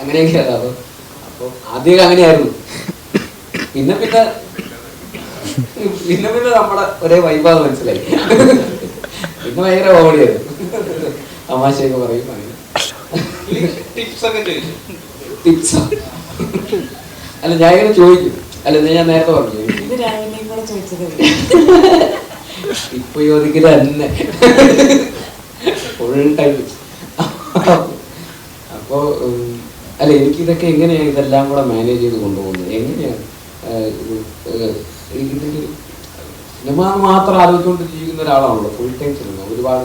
അങ്ങനെയൊക്കെയാണ്. അപ്പോൾ അപ്പോൾ ആദ്യമൊക്കെ അങ്ങനെയായിരുന്നു. പിന്നെ പിന്നെ പിന്നെ പിന്നെ നമ്മുടെ ഒരേ വൈബാന്ന് മനസ്സിലായി. പിന്നെ ഭയങ്കര കോമഡിയായിരുന്നു തമാശയൊക്കെ പറയും അങ്ങനെ. ടിപ്സ് ഒക്കെ ചോദിച്ചു? ടിപ്സ്? അല്ല ഞാൻ ഇങ്ങനെ ചോദിക്കും. അല്ല ഇത് ഞാൻ നേരത്തെ പറഞ്ഞു. ഇപ്പൊ ചോദിക്കുന്നത് തന്നെ. ഫുൾ ടൈം അപ്പോ അല്ല എനിക്കിതൊക്കെ എങ്ങനെയാണ് ഇതെല്ലാം കൂടെ മാനേജ് ചെയ്ത് കൊണ്ടുപോകുന്നത്? എങ്ങനെയാണ് സിനിമ മാത്രം ആലോചിച്ചുകൊണ്ട് ജീവിക്കുന്ന ഒരാളാണല്ലോ ഫുൾ ടൈം സിനിമ ഒരുപാട്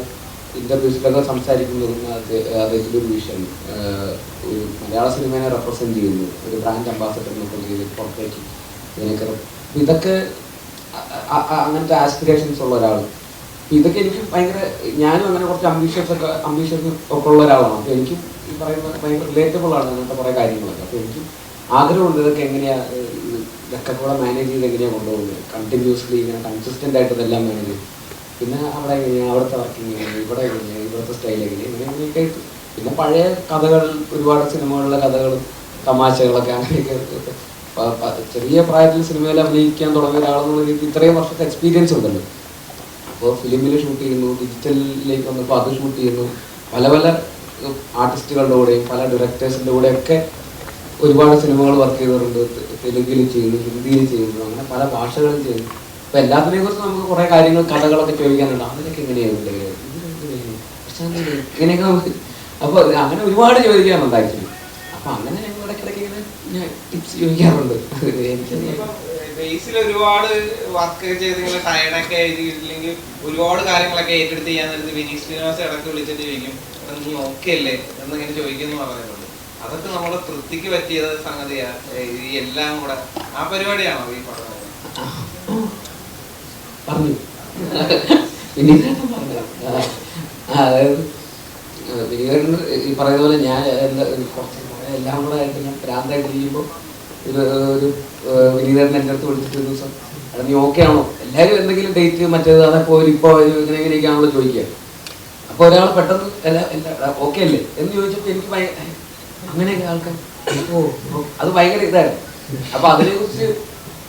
ഇന്റർവ്യൂസിലൊക്കെ സംസാരിക്കുന്നതും അദ്ദേഹത്തിന്റെ ഒരു വിഷൻ ഒരു മലയാള സിനിമയെ റെപ്രസെന്റ് ചെയ്യുന്നു. ഒരു ബ്രാൻഡ് അംബാസഡർ എന്നൊക്കെ ചെയ്ത് പുറത്തേക്ക് ഇതിനൊക്കെ ഇതൊക്കെ അങ്ങനത്തെ ആസ്പിറേഷൻസ് ഉള്ള ഒരാൾ ഇതൊക്കെ എനിക്ക് ഭയങ്കര ഞാനും അങ്ങനെ കുറച്ച് അംബീഷ്യസ് ഒക്കെ അംബീഷ്യസ് ഒക്കെ ഉള്ള ഒരാളാണ്. അപ്പോൾ എനിക്കും ഈ പറയുന്ന ഭയങ്കര റിലേറ്റബിൾ ആണ് അങ്ങനത്തെ കുറേ കാര്യങ്ങളൊക്കെ. അപ്പോൾ എനിക്ക് ആഗ്രഹമുണ്ട് ഇതൊക്കെ എങ്ങനെയാണ് ഇതൊക്കെ കൂടെ മാനേജ് ചെയ്ത് എങ്ങനെയാണ് കൊണ്ടുപോകുന്നത്? കണ്ടിന്യൂസ്ലി ഇങ്ങനെ കൺസിസ്റ്റന്റ് ആയിട്ട് ഇതെല്ലാം മാനേജ് ചെയ്യും പിന്നെ അവിടെ എങ്ങനെയാണ് അവിടുത്തെ വർക്കിംഗ് എങ്ങനെയാണ് ഇവിടെ എങ്ങനെയാണ് ഇവിടുത്തെ സ്റ്റൈൽ എങ്ങനെയാണ് ഇങ്ങനെ ഇങ്ങനെയൊക്കെ ആയിട്ട്. പിന്നെ പഴയ കഥകൾ ഒരുപാട് സിനിമകളിലെ കഥകളും തമാശകളൊക്കെ അങ്ങനെയൊക്കെ ചെറിയ പ്രായത്തിൽ സിനിമയിൽ അഭിനയിക്കാൻ തുടങ്ങിയ ഒരാളെന്നുള്ള രീതിക്ക് ഇത്രയും വർഷത്തെ എക്സ്പീരിയൻസ് ഉണ്ടല്ലോ. അപ്പോൾ ഫിലിമിൽ ഷൂട്ട് ചെയ്യുന്നു ഡിജിറ്റലിലേക്ക് വന്നപ്പോൾ അത് ഷൂട്ട് ചെയ്യുന്നു. പല പല ആർട്ടിസ്റ്റുകളുടെ കൂടെയും പല ഡയറക്ടേഴ്സിന്റെ കൂടെയൊക്കെ ഒരുപാട് സിനിമകൾ വർക്ക് ചെയ്തിട്ടുണ്ട്. തെലുങ്കിൽ ചെയ്യുന്നു ഹിന്ദിയിൽ ചെയ്യുന്നു അങ്ങനെ പല ഭാഷകളിൽ ചെയ്യുന്നു. അപ്പോൾ എല്ലാത്തിനെ കുറിച്ച് നമുക്ക് കുറേ കാര്യങ്ങൾ കഥകളൊക്കെ ചോദിക്കാനുണ്ട്. അതിനൊക്കെ എങ്ങനെയാണ് ഇങ്ങനെയൊക്കെ നമുക്ക് അപ്പോൾ അങ്ങനെ ഒരുപാട് ചോദിക്കാനുണ്ട് ആക്ച്വലി അപ്പോൾ അങ്ങനെ ഞങ്ങൾ ഇടയ്ക്കിടയ്ക്ക് ഇങ്ങനെ ടിപ്സ് ചോദിക്കാറുണ്ട്. എനിക്ക് ബേസിൽ ഒരുപാട് വർക്ക് ചെയ്ത് നിങ്ങൾ ടയർഡൊക്കെ ആയിട്ടില്ലെങ്കിൽ ഒരുപാട് കാര്യങ്ങളൊക്കെ ഏറ്റെടുത്ത് ചെയ്യാൻ നേരത്ത് വിനീത് ശ്രീനിവാസ് ഇടയ്ക്ക് വിളിച്ചിട്ട് ചോദിക്കും "എടാ, നീ ഓക്കെ അല്ലേ? എന്നിങ്ങനെ ചോദിക്കുന്നു പറയുന്നുണ്ട് അതൊക്കെ നമ്മുടെ തൃപ്തിക്ക് പറ്റിയത് സംഗതിയാണ് ഈ എല്ലാം കൂടെ ആ പരിപാടിയാണോ ഈ പറഞ്ഞത് പറഞ്ഞു. പറഞ്ഞു. അതായത് ഈ പറയുന്ന പോലെ ഞാൻ എന്താ കുറച്ച് എല്ലാം കൂടെ ആയിട്ട് ഞാൻ ഭ്രാന്തായിട്ട് ഇരിക്കുമ്പോൾ ഒരു വിനീതേട്ടൻ എന്റെ അടുത്ത് വിളിച്ചിട്ട് ഒരു ദിവസം അല്ല നീ ഓക്കെ ആണോ? എല്ലാവരും എന്തെങ്കിലും ഡേറ്റ് മറ്റേത് അതൊക്കെ ഇപ്പോ ഇപ്പോൾ ഇങ്ങനെ ഇങ്ങനെയൊക്കെയാണല്ലോ ചോദിക്കുക. അപ്പോൾ ഒരാൾ പെട്ടെന്ന് അല്ല എല്ലാ ഓക്കെ അല്ലേ? എന്ന് ചോദിച്ചപ്പോൾ എനിക്ക് ഭയങ്കര അങ്ങനെയൊക്കെ ആൾക്കാർ ഓ അത് ഭയങ്കര ഇതായിരുന്നു. അപ്പൊ അതിനെക്കുറിച്ച്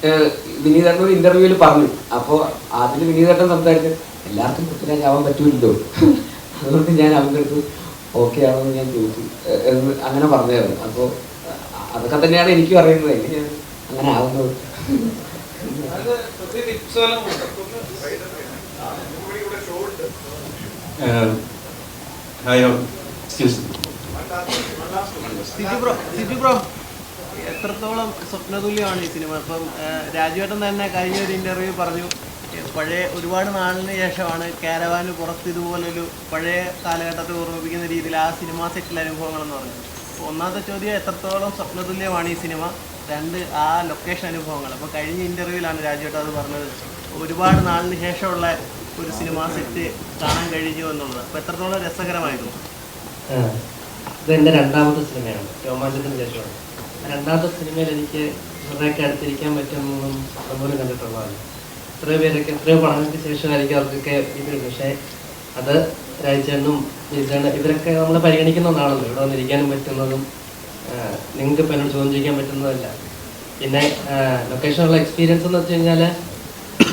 കുറിച്ച് വിനീതേട്ടൻ ഒരു ഇന്റർവ്യൂവിൽ പറഞ്ഞു. അപ്പോൾ അതിൽ വിനീതേട്ടൻ സംസാരിച്ച് എല്ലാവർക്കും പൃഥ്വിരാജ് ആവാൻ പറ്റൂല്ലോ അതുകൊണ്ട് ഞാൻ അവന്റെ അടുത്ത് ഓക്കെ ആണോ എന്ന് ഞാൻ ചോദിച്ചു. അങ്ങനെ പറഞ്ഞായിരുന്നു. അപ്പോൾ അതൊക്കെ തന്നെയാണ് എനിക്ക് പറയുന്നത് എങ്ങനെയാണ് അങ്ങനെ ആവുന്നത്? ഹായ് എക്സ്ക്യൂസ് സിജു ബ്രോ എത്രത്തോളം സ്വപ്നതുല്യമാണ് ഈ സിനിമ? ഇപ്പം രാജുവേട്ടൻ തന്നെ കഴിഞ്ഞ ഒരു ഇന്റർവ്യൂ പറഞ്ഞു പഴയ ഒരുപാട് നാളിന് ശേഷമാണ് കാരവാന് പുറത്ത് ഇതുപോലൊരു പഴയ കാലഘട്ടത്തെ ഓർമ്മിപ്പിക്കുന്ന രീതിയിൽ ആ സിനിമ സെറ്റിലെ അനുഭവങ്ങളെന്ന് പറഞ്ഞു അപ്പോൾ ഒന്നാമത്തെ ചോദ്യം എത്രത്തോളം സ്വപ്നതുല്യമാണ് ഈ സിനിമ? രണ്ട് ആ ലൊക്കേഷൻ അനുഭവങ്ങൾ. അപ്പോൾ കഴിഞ്ഞ ഇന്റർവ്യൂവിലാണ് രാജുവേട്ടൻ അത് പറഞ്ഞത്. ഒരുപാട് നാളിന് ശേഷമുള്ള ഒരു സിനിമ സെറ്റ് കാണാൻ കഴിഞ്ഞു എന്നുള്ളത്. അപ്പോൾ എത്രത്തോളം രസകരമായിരുന്നു? ഇത് ഇതെന്റെ രണ്ടാമത്തെ സിനിമയാണ്. രോമാഞ്ചത്തിന് ശേഷമാണ്. രണ്ടാമത്തെ സിനിമയിൽ എനിക്ക് ഇവരുടെയൊക്കെ അടുത്തിരിക്കാൻ പറ്റുന്നതും അതുപോലെ കണ്ടിട്ടുള്ളതാണ്. എത്രയോ പേരൊക്കെ എത്രയോ പടങ്ങൾക്ക് ശേഷമായിരിക്കും അവർക്കൊക്കെ ഇത് പക്ഷേ അത് രാജേണ്ണും വിജയണ്ണ ഇവരൊക്കെ നമ്മൾ പരിഗണിക്കുന്ന ഒന്നാണല്ലോ. ഇവിടെ വന്നിരിക്കാനും പറ്റുന്നതും നിങ്ങൾക്ക് ഇപ്പം എന്നോട് ചോദ്യം ചോദിക്കാൻ പറ്റുന്നതല്ല. പിന്നെ ലൊക്കേഷനുള്ള എക്സ്പീരിയൻസ് എന്ന് വെച്ച് കഴിഞ്ഞാൽ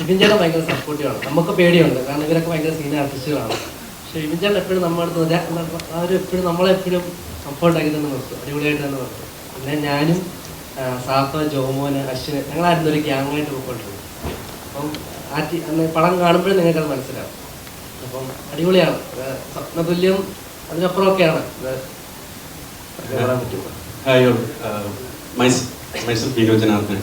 ഇബിൻ ചേട്ടൻ ഭയങ്കര സപ്പോർട്ടീവാണ് നമുക്ക് പേടിയുണ്ട്. കാരണം ഇവരൊക്കെ ഭയങ്കര സീനിയർ ആർട്ടിസ്റ്റുകളാണ് പക്ഷേ ഇബിൻ ചേട്ടൻ എപ്പോഴും നമ്മുടെ അടുത്ത് അവർ എപ്പോഴും നമ്മളെപ്പോഴും കംഫർട്ടാക്കി തന്നെ നിർത്തും. അടിപൊളിയായിട്ട് തന്നെ നിർത്തും. പിന്നെ ഞാനും സാഫ ജോമോന് അശ്വിന് ഞങ്ങളായിരുന്നു ഒരു ഗ്യാങ്ങായിട്ട് പോയിക്കൊണ്ടിരുന്നത്. അപ്പം ആ പടം കാണുമ്പോഴും നിങ്ങൾക്കത് മനസ്സിലാവും. അപ്പം അടിപൊളിയാണ്. സ്വപ്നതുല്യം അതിനപ്പുറമൊക്കെയാണ്. ഇത് പറയാൻ പറ്റുള്ളൂ ഹായ് മൈസ് വിനോദ് ജനാർദ്ദൻ